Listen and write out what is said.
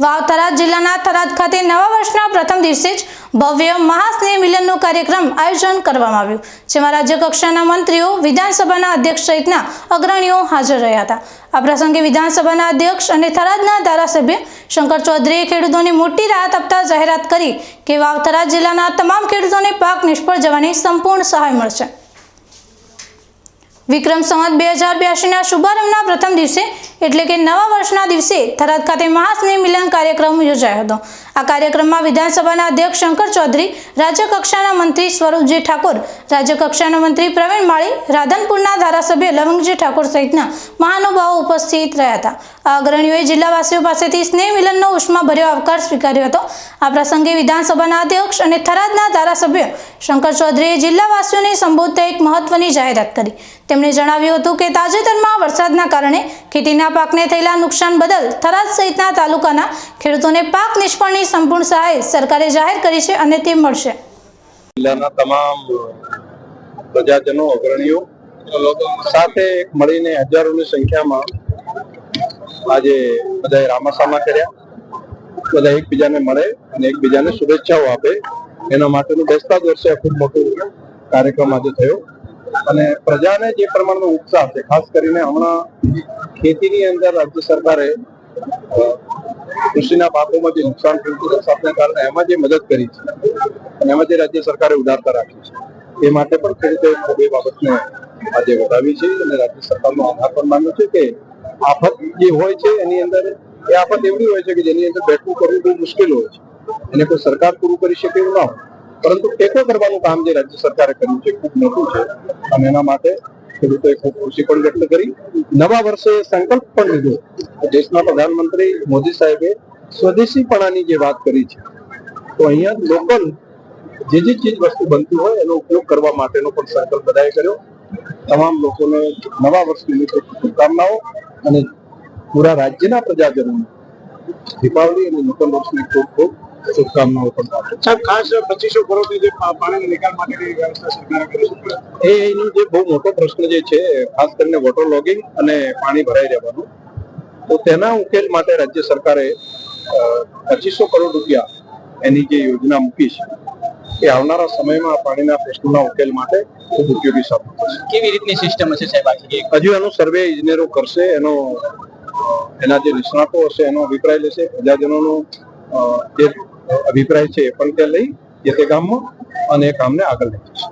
વાવ થરાદ જિલ્લાના થરાદ ખાતે નવા વર્ષના પ્રથમ દિવસે જ ભવ્ય મહાસ્નેહ મિલનનો કાર્યક્રમ આયોજન કરવામાં આવ્યું, જેમાં રાજ્ય કક્ષાના મંત્રીઓ, વિધાનસભાના અધ્યક્ષ સહિતના અગ્રણીઓ હાજર રહ્યા હતા. આ પ્રસંગે વિધાનસભાના અધ્યક્ષ અને થરાદના ધારાસભ્ય શંકર ચૌધરીએ ખેડૂતોને મોટી રાહત આપતા જાહેરાત કરી કે વાવ થરાદ જિલ્લાના તમામ ખેડૂતોને પાક નિષ્ફળ જવાની સંપૂર્ણ સહાય મળશે. વિક્રમ સંવત બે હજાર બ્યાસીના શુભારંભના પ્રથમ દિવસે એટલે કે નવા વર્ષના દિવસે થરાદ ખાતે મહાસ્નેહ મિલન કાર્યક્રમ યોજાયો હતો. આ કાર્યક્રમમાં વિધાનસભાના અધ્યક્ષ શંકર ચૌધરી રાજ્ય કક્ષાના મંત્રી સ્વરૂપજી ઠાકોર રાજ્ય કક્ષાના મંત્રી પ્રવીણ માળી, રાધનપુરના ધારાસભ્ય લવંગજી ઠાકોર સહિતના મહાનુભાવો ઉપસ્થિત રહ્યા હતા. આ અગ્રણીઓએ જિલ્લાવાસીઓ પાસેથી સ્નેહ મિલનનો ઉષ્માભર્યો આવકાર સ્વીકાર્યો હતો. આ પ્રસંગે વિધાનસભાના અધ્યક્ષ અને થરાદના ધારાસભ્ય શંકર ચૌધરીએ જિલ્લાવાસીઓને સંબોધતા એક મહત્વની જાહેરાત કરી. તેમણે જણાવ્યું હતું કે તાજેતરમાં વરસાદના કારણે ખેતીના પાકને થયેલા નુકસાન બદલ થરાદ સહિતના તાલુકાના ખેડૂતોને પાક નિષ્ફળની સંપૂર્ણ સહાય સરકારે જાહેર કરી છે અને તે મળશે. જિલ્લાના તમામ પ્રજાજનો, અગ્રણીઓ સાથે મળીને હજારોની સંખ્યામાં આજે બધા રામાસામા કર્યા. બધા એકબીજાને મળે અને એકબીજાને શુભેચ્છાઓ આપે. એના માટેનું બેસતા જ વર્ષે ખૂબ મોટો કાર્યક્રમ આજે થયો. અને પ્રજાને જે પ્રમાણનો ઉત્સાહ છે, ખાસ કરીને હમણાં ખેતીની અંદર રાજ્ય સરકારે કૃષિના પાકોમાં જે નુકસાન થયું કારણે એમાં જે મદદ કરી છે એમાં જે રાજ્ય સરકારે ઉદારતા રાખી છે, એ માટે પણ ખેડૂતોએ બે બાબતને આજે વધાવી છે, અને રાજ્ય સરકારનો આભાર પણ માન્યો છે કે આફત જે હોય છે, એની અંદર એ આફત એવડી હોય છે કે જેની અંદર બેઠવું કરવું બહુ મુશ્કેલ હોય છે એને કોઈ સરકાર પૂરું કરી શકે એવું ના પરંતુ ટેકો કરવાનું કામ જે રાજ્ય સરકારે કર્યું છે, ખૂબ મોટું છે, અને એના માટે ખેડૂતોએ ખૂબ ખુશી પણ વ્યક્ત કરી. નવા વર્ષે સંકલ્પ પણ લીધો. દેશના પ્રધાનમંત્રી મોદી સાહેબે સ્વદેશીપણાની જે વાત કરી છે, તો અહીંયા લોકલ જે જે ચીજ વસ્તુ બનતી હોય એનો ઉપયોગ કરવા માટેનો પણ સંકલ્પ બધાએ કર્યો. તમામ લોકોને નવા વર્ષ નિમિત્તે શુભકામનાઓ અને પૂરા રાજ્યના પ્રજાજનોને દીપાવલી અને નૂતન વર્ષની ખૂબ ખૂબ શુભકામનાઓ પણ સાહેબ ખાસ પચીસો કરોડની જે પાણીના નિકાલ માટેની વ્યવસ્થા સરકારે કરી છે. એ એનો જે બહુ મોટો પ્રશ્ન જે છે ખાસ કરીને વોટર લોગિંગ અને પાણી ભરાઈ રહેવાનું તો તેના ઉકેલ માટે રાજ્ય સરકારે પચીસો કરોડ રૂપિયા એની જે યોજના મૂકી છે એ આવનારા સમયમાં પાણીના પ્રશ્નોના ઉકેલ માટે ખૂબ ઉપયોગી સાબિત થશે. કેવી રીતની સિસ્ટમ હશે સાહેબ આખી? હજુ એનો સર્વે ઇજનેરો કરશે એનો અ, એના જે નિષ્ણાતો હશે એનો અભિપ્રાય લેશે. પ્રજાજનોનો અ, જે અભિપ્રાય છે એ પણ ત્યાં લઈ જે તે ગામમાં અને એ કામને આગળ લઈ જશે.